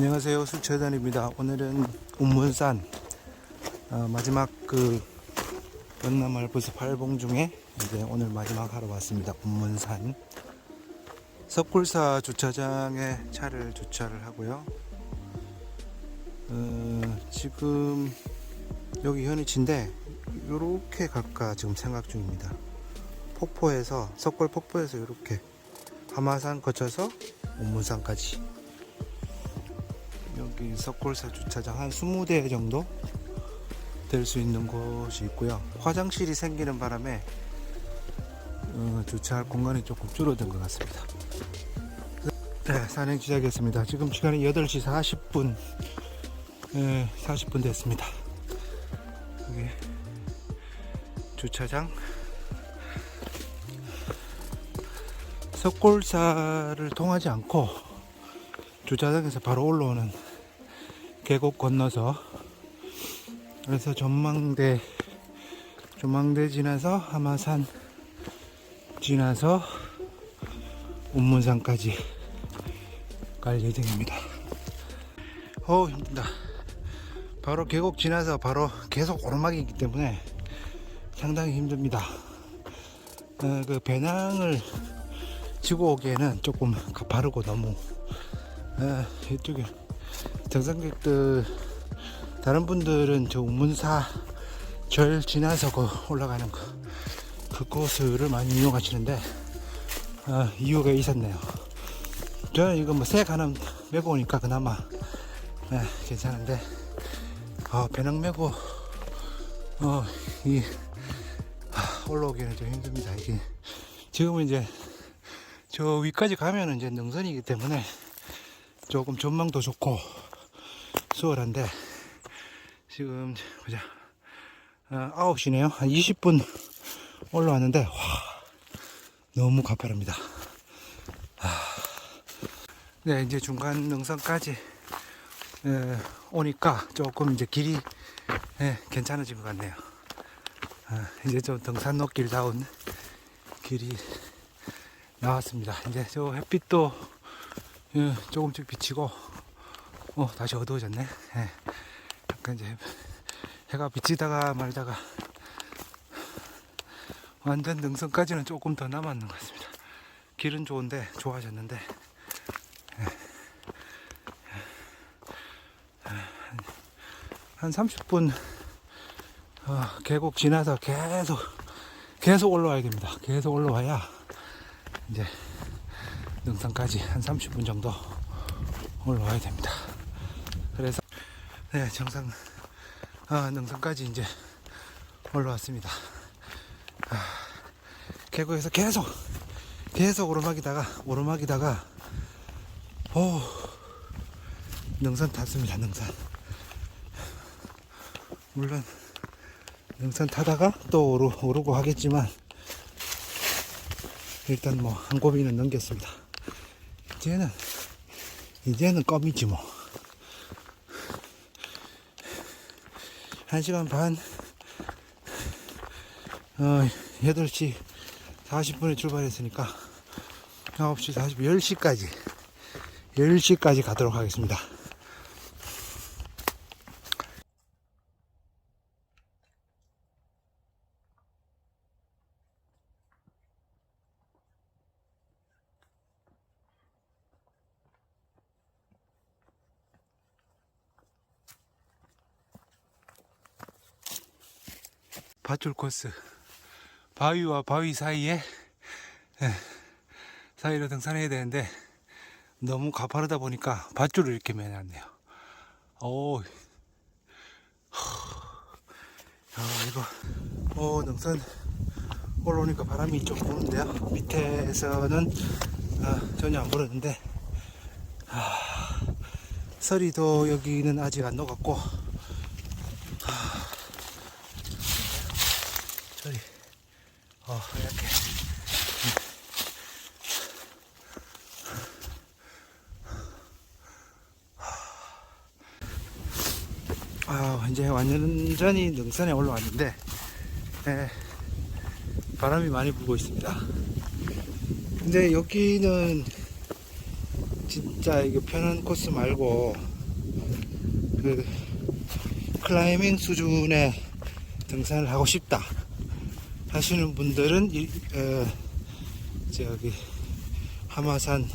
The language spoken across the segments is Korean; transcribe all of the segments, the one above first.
안녕하세요. 수채단입니다. 오늘은 운문산 어, 마지막 그 연남을 버스 팔봉 중에 이제 오늘 마지막 하러 왔습니다. 운문산. 석굴사 주차장에 차를 주차를 하고요. 어, 지금 여기 현위치인데 이렇게 갈까 지금 생각 중입니다. 폭포에서 석굴 폭포에서 이렇게 하마산 거쳐서 운문산까지 여기 석골사 주차장 한 20대 정도 될 수 있는 곳이 있고요. 화장실이 생기는 바람에 어, 주차할 공간이 조금 줄어든 것 같습니다. 네, 산행 시작했습니다. 지금 시간이 8시 40분, 네, 40분 됐습니다. 여기 주차장. 석골사를 통하지 않고 주차장에서 바로 올라오는 계곡 건너서 그래서 전망대 전망대 지나서 하마산 지나서 운문산까지 갈 예정입니다. 어 힘들다. 바로 계곡 지나서 바로 계속 오르막이기 때문에 상당히 힘듭니다. 어, 그 배낭을 지고 오기에는 조금 가파르고 너무 아, 이쪽에 정상객들 다른 분들은 저 운문사 절 지나서 그 올라가는 그 그곳을 많이 이용하시는데 아, 이유가 있었네요. 저는 이거 뭐새 가는 메고 오니까 그나마 아, 괜찮은데 아, 배낭 메고 어, 이 아, 올라오기는 좀 힘듭니다. 이게 지금은 이제 저 위까지 가면은 이제 능선이기 때문에 조금 전망도 좋고 수월한데 지금 보자. 어, 9시네요. 한 20분 올라왔는데 와 너무 가파릅니다. 아, 네 이제 중간 능선까지 에, 오니까 조금 이제 길이 예, 괜찮아진 것 같네요. 아, 이제 좀 등산로길다운 길이 나왔습니다. 이제 저 햇빛도 예, 조금씩 비치고 어 다시 어두워졌네. 예, 약간 이제 해가 비치다가 말다가 완전 능선까지는 조금 더 남았는 것 같습니다. 길은 좋은데 좋아졌는데. 예. 한 30분 어, 계곡 지나서 계속 계속 올라와야 됩니다. 계속 올라와야 이제 능선까지 한 30분 정도 올라와야 됩니다. 네 정상 아, 능선까지 이제 올라왔습니다. 아, 계곡에서 계속 계속 오르막이다가 오르막이다가 오 능선 탔습니다. 능선 물론 능선 타다가 또 오르, 오르고 하겠지만 일단 뭐 한 고비는 넘겼습니다. 이제는 이제는 껌이지 뭐. 한 시간 반, 어, 8시 40분에 출발했으니까 9시 40분, 10시까지, 10시까지 가도록 하겠습니다. 밧줄 코스 바위와 바위 사이에 예, 사이로 등산해야 되는데 너무 가파르다 보니까 밧줄을 이렇게 매놨네요. 오, 아 이거 오 능선 올라오니까 바람이 좀 부는데요. 밑에서는 아, 전혀 안 불었는데 아, 서리도 여기는 아직 안 녹았고 저리 어 하얗게 아 이제 완전히 능선에 올라왔는데 예, 바람이 많이 불고 있습니다 근데 여기는 진짜 이거 편한 코스 말고 그 클라이밍 수준의 등산을 하고 싶다 하시는 분들은 이, 어, 저기 하마산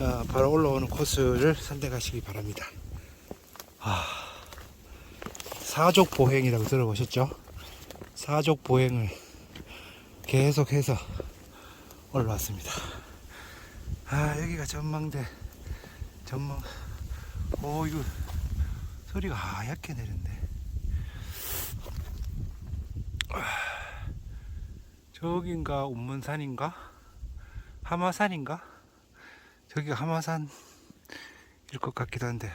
어, 바로 올라오는 코스를 선택하시기 바랍니다. 아, 사족 보행이라고 들어보셨죠? 사족 보행을 계속해서 올라왔습니다. 아 여기가 전망대 전망 오 이거 소리가 하얗게 내린대 아, 저긴가? 운문산인가? 하마산인가? 저기가 하마산일 것 같기도 한데.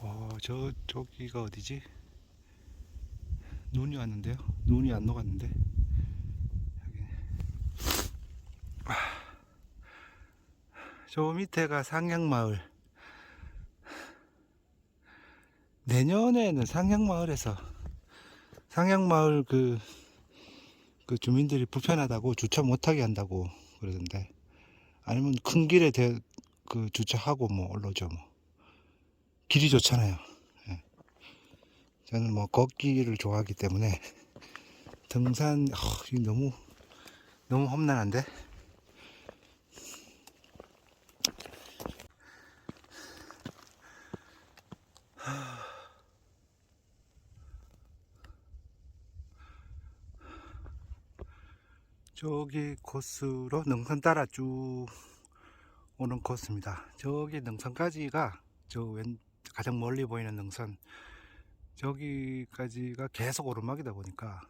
어 저 저기가 어디지 눈이 왔는데요. 눈이 안 녹았는데. 저 밑에가 상향마을. 내년에는 상향마을에서 상향마을 그, 그 주민들이 불편하다고 주차 못하게 한다고 그러던데. 아니면 큰 길에 대, 그 주차하고 뭐 올라오죠 뭐. 길이 좋잖아요. 예. 저는 뭐 걷기를 좋아하기 때문에 등산 어, 너무 너무 험난한데 저기 코스로 능선 따라 쭉 오는 코스입니다. 저기 능선까지가 저 왼 가장 멀리 보이는 능선 저기까지가 계속 오르막이다 보니까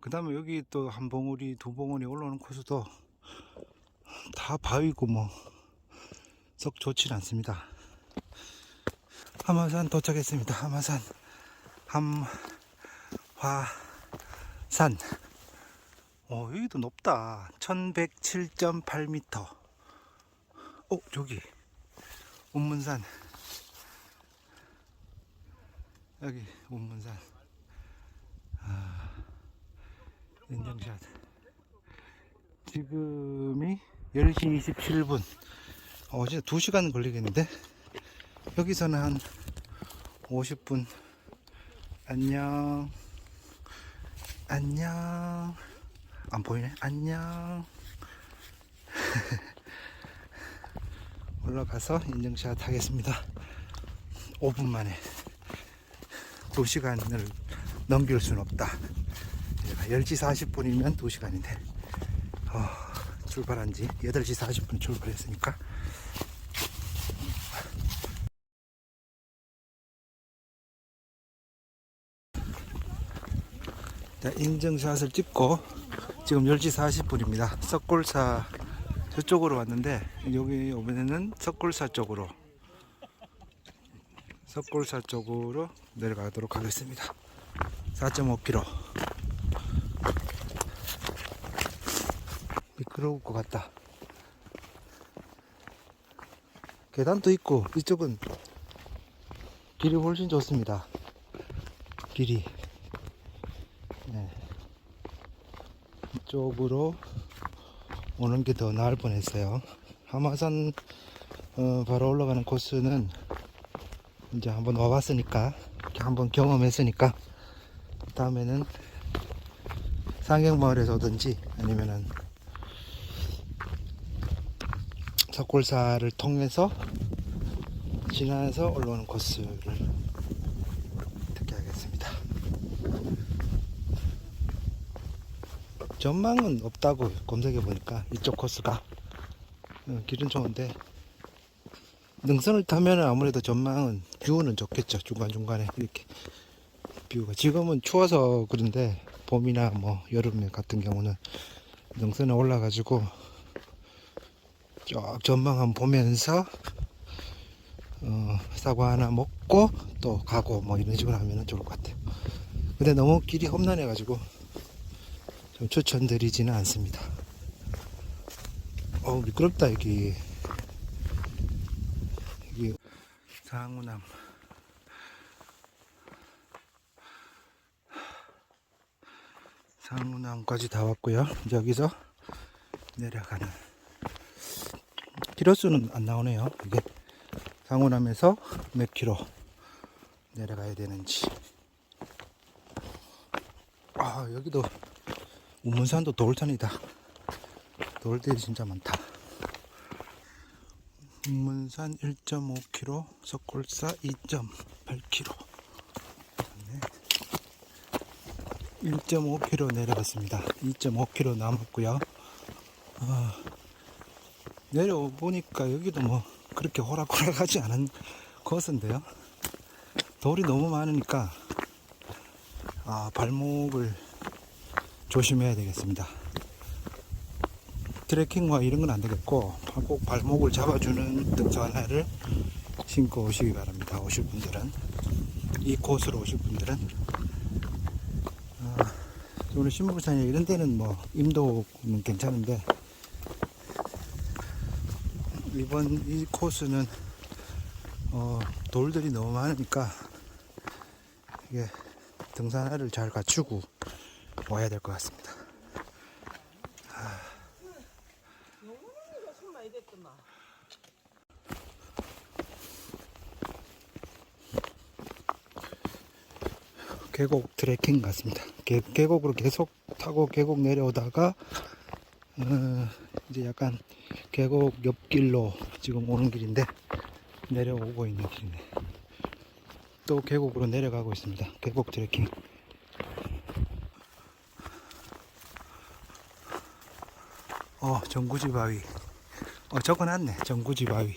그 다음에 여기 또 한 봉우리 두 봉우리 올라오는 코스도 다 바위고 뭐 썩 좋진 않습니다. 하마산 도착했습니다. 하마산 함화산 어, 여기도 높다. 1107.8m. 어, 저기. 운문산. 여기, 운문산. 아, 인정샷. 지금이 10시 27분. 어, 진짜 2시간 걸리겠는데? 여기서는 한 50분. 안녕. 안녕. 안 보이네. 안녕. 올라가서 인증샷 하겠습니다. 5분 만에 2시간을 넘길 수는 없다. 10시 40분이면 2시간인데 어, 출발한 지 8시 40분 출발했으니까 자, 인증샷을 찍고 지금 10시 40분입니다. 석골사 저쪽으로 왔는데 여기 이번에는 석골사 쪽으로 석골사 쪽으로 내려가도록 하겠습니다. 4.5km 미끄러울 것 같다. 계단도 있고 이쪽은 길이 훨씬 좋습니다. 길이 네. 이쪽으로 오는 게 더 나을 뻔했어요. 하마산 어, 바로 올라가는 코스는 이제 한번 와봤으니까 한번 경험했으니까 다음에는 상경마을에서 오든지 아니면은 석골사를 통해서 지나서 올라오는 코스를 택해야겠습니다. 전망은 없다고 검색해 보니까 이쪽 코스가 어, 길은 좋은데 능선을 타면 아무래도 전망은 뷰는 좋겠죠 중간 중간에 이렇게 뷰가 지금은 추워서 그런데 봄이나 뭐 여름 같은 경우는 능선에 올라가지고 쭉 전망 한번 보면서 어, 사과 하나 먹고 또 가고 뭐 이런 식으로 하면 좋을 것 같아요. 근데 너무 길이 험난해 가지고 좀 추천드리지는 않습니다. 어우 미끄럽다 여기 상우남 상우남까지 다 왔고요. 여기서 내려가는 키로수는 안 나오네요. 이게 상호남에서 몇 킬로 내려가야 되는지. 아 여기도 우문산도 돌산이다. 돌들이 진짜 많다. 우문산 1.5km, 석골사 2.8km. 1.5km 내려갔습니다. 2.5km 남았고요. 아, 내려보니까 여기도 뭐 그렇게 호락호락하지 않은 코스인데요. 돌이 너무 많으니까 아, 발목을 조심해야 되겠습니다. 트레킹과 이런 건 안 되겠고 꼭 발목을 잡아주는 등산화를 신고 오시기 바랍니다. 오실 분들은 이 코스로 오실 분들은 아, 오늘 신부산이 이런 데는 뭐 임도는 괜찮은데 이번 이 코스는 어, 돌들이 너무 많으니까 이게 등산화를 잘 갖추고 와야 될 것 같습니다. 계곡 트레킹 같습니다. 계, 계곡으로 계속 타고 계곡 내려오다가 어, 이제 약간 계곡 옆길로 지금 오는 길인데 내려오고 있는 길이네. 또 계곡으로 내려가고 있습니다. 계곡 트레킹. 어, 정구지 바위. 어, 적어놨네. 정구지 바위.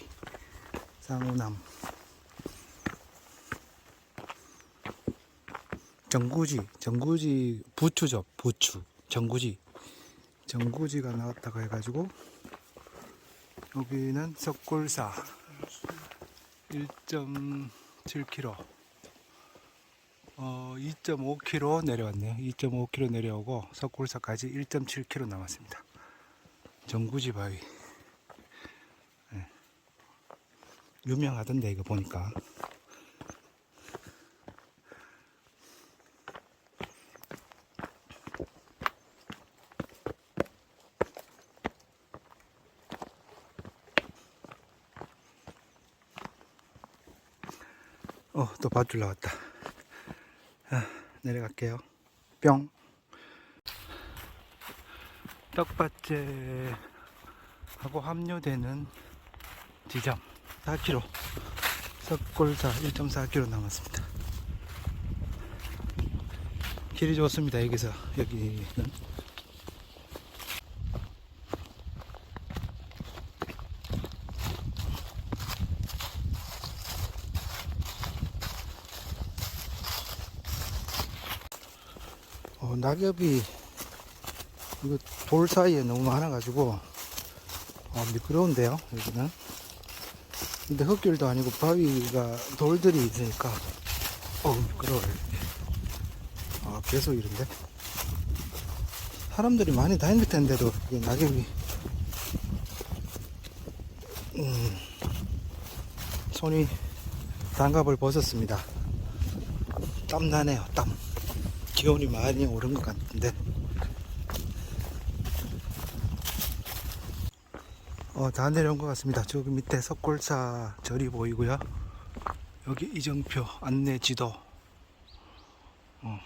상우남. 정구지, 정구지 부추죠, 부추. 정구지. 정구지가 나왔다고 해가지고, 여기는 석굴사 1.7km. 어, 2.5km 내려왔네요. 2.5km 내려오고, 석굴사까지 1.7km 남았습니다. 정구지 바위. 예. 유명하던데, 이거 보니까. 어, 또 밧줄 나왔다. 아, 내려갈게요. 뿅. 떡밭제 하고 합류되는 지점 4km. 석골사 1.4km 남았습니다. 길이 좋습니다. 여기서 여기는 어, 낙엽이 이거 돌 사이에 너무 많아가지고 어, 미끄러운데요 여기는. 근데 흙길도 아니고 바위가 돌들이 있으니까 어 미끄러워요. 아 계속 이런데? 사람들이 많이 다닐 텐데도 이게 낙엽이. 음, 손이 장갑을 벗었습니다. 땀 나네요 땀 기온이 많이 오른 것 같은데 어, 다 내려온 것 같습니다. 저기 밑에 석골사 절이 보이고요. 여기 이정표 안내 지도. 어.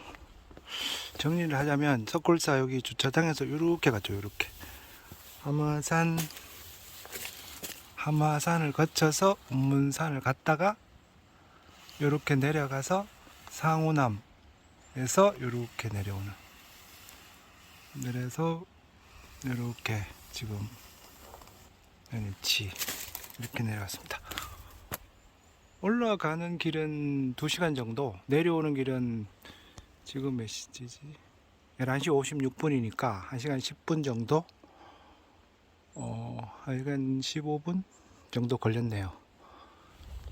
정리를 하자면 석골사 여기 주차장에서 이렇게 갔죠. 이렇게 하마산 하마산을 거쳐서 운문산을 갔다가 이렇게 내려가서 상우남 에서 이렇게 내려오는 내려서 이렇게 지금 NH 이렇게 내려왔습니다. 올라가는 길은 2시간 정도 내려오는 길은 지금 몇 시지? 11시 56분이니까 1시간 10분 정도 어, 1시간 15분 정도 걸렸네요.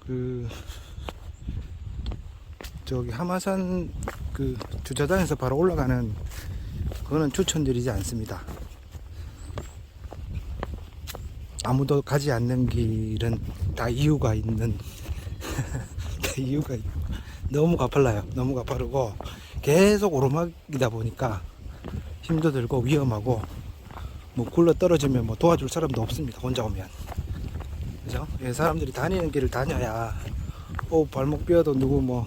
그 저기 하마산 그 주차장에서 바로 올라가는 그거는 추천드리지 않습니다. 아무도 가지 않는 길은 다 이유가 있는 다 이유가 있, 너무 가팔라요. 너무 가파르고 계속 오르막이다 보니까 힘도 들고 위험하고 뭐 굴러 떨어지면 뭐 도와줄 사람도 없습니다. 혼자 오면 그죠? 예, 사람들이 다니는 길을 다녀야 어 발목 삐어도 누구 뭐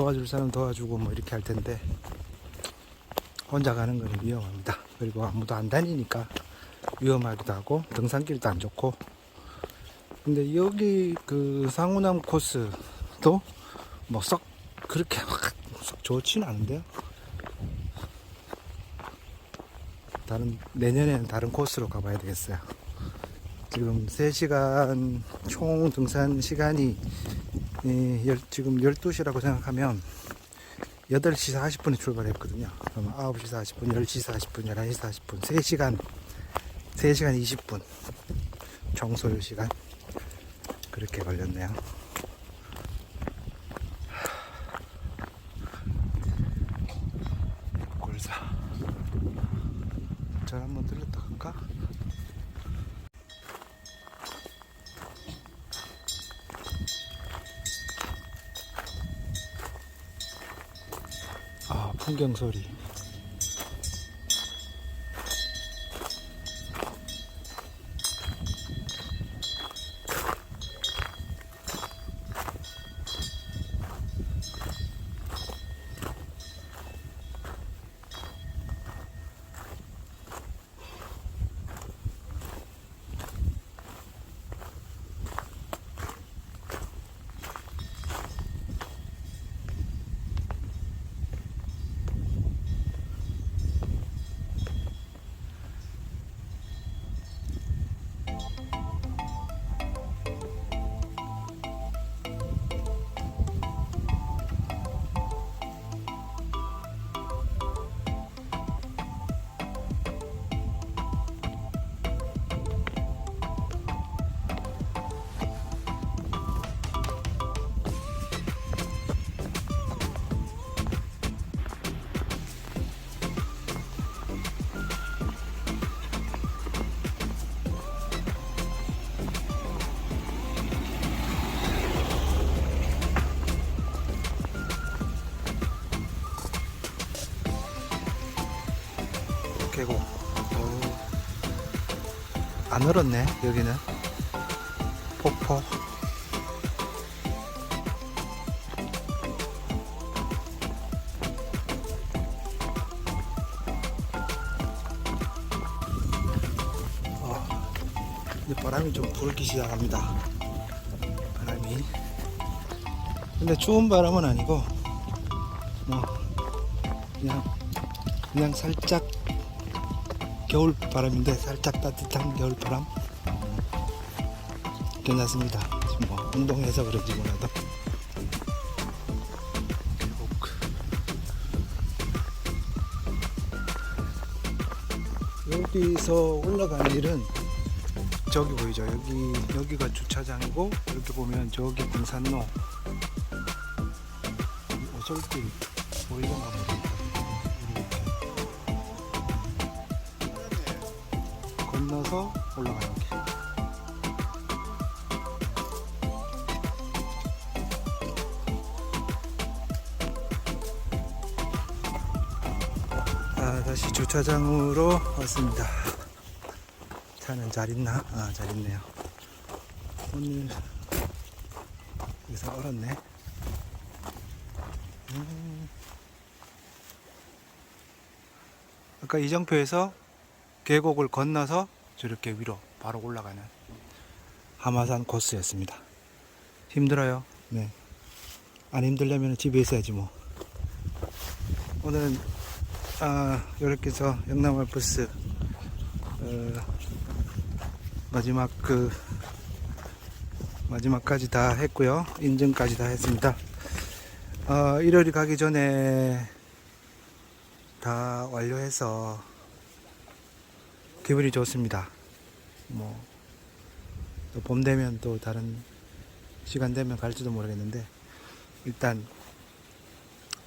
도와줄 사람 도와주고 뭐 이렇게 할 텐데 혼자 가는 거는 위험합니다. 그리고 아무도 안 다니니까 위험하기도 하고 등산길도 안 좋고 근데 여기 그 상우남 코스도 뭐 썩 그렇게 막썩 좋지는 않은데요. 다른 내년에는 다른 코스로 가봐야 되겠어요. 지금 3시간 총 등산 시간이 예, 열- 지금 12시라고 생각하면 8시 40분에 출발했거든요. 그러면 9시 40분, 10시 40분, 11시 40분, 3시간, 3시간 20분 총 소요 시간 그렇게 걸렸네요. 골사 절 한번 들렀다 갈까? 아 풍경 소리 얼었네 여기는. 폭포. 어, 이제 바람이 좀 불기 시작합니다. 바람이. 근데 추운 바람은 아니고 뭐 그냥 그냥 살짝 겨울 바람인데 살짝 따뜻한 겨울 바람 괜찮습니다. 뭐 운동해서 그런지 몰라도 계곡 여기서 올라가는 길은 저기 보이죠? 여기 여기가 주차장이고 이렇게 보면 저기 등산로 어쩔길 보이던가 모르겠다. 건너서 올라가는 길. 아, 다시 주차장으로 왔습니다. 차는 잘 있나? 아, 잘 있네요. 오늘 여기서 얼었네. 음. 아까 이정표에서 계곡을 건너서 저렇게 위로 바로 올라가는 하마산 코스였습니다. 힘들어요. 네. 안 힘들려면 집에 있어야지 뭐. 오늘은 아, 이렇게 해서 영남 알프스 어, 마지막 그 마지막까지 다 했고요. 인증까지 다 했습니다. 어, 일요일이 가기 전에 다 완료해서 기분이 좋습니다. 뭐, 또 봄 되면 또 다른 시간 되면 갈지도 모르겠는데, 일단,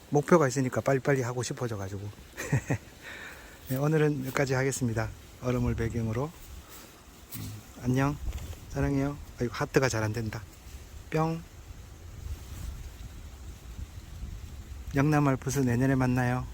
목표가 있으니까 빨리빨리 하고 싶어져 가지고. 네, 오늘은 여기까지 하겠습니다. 얼음을 배경으로. 음, 안녕. 사랑해요. 아이고, 하트가 잘 안 된다. 뿅. 영남 알프스 내년에 만나요.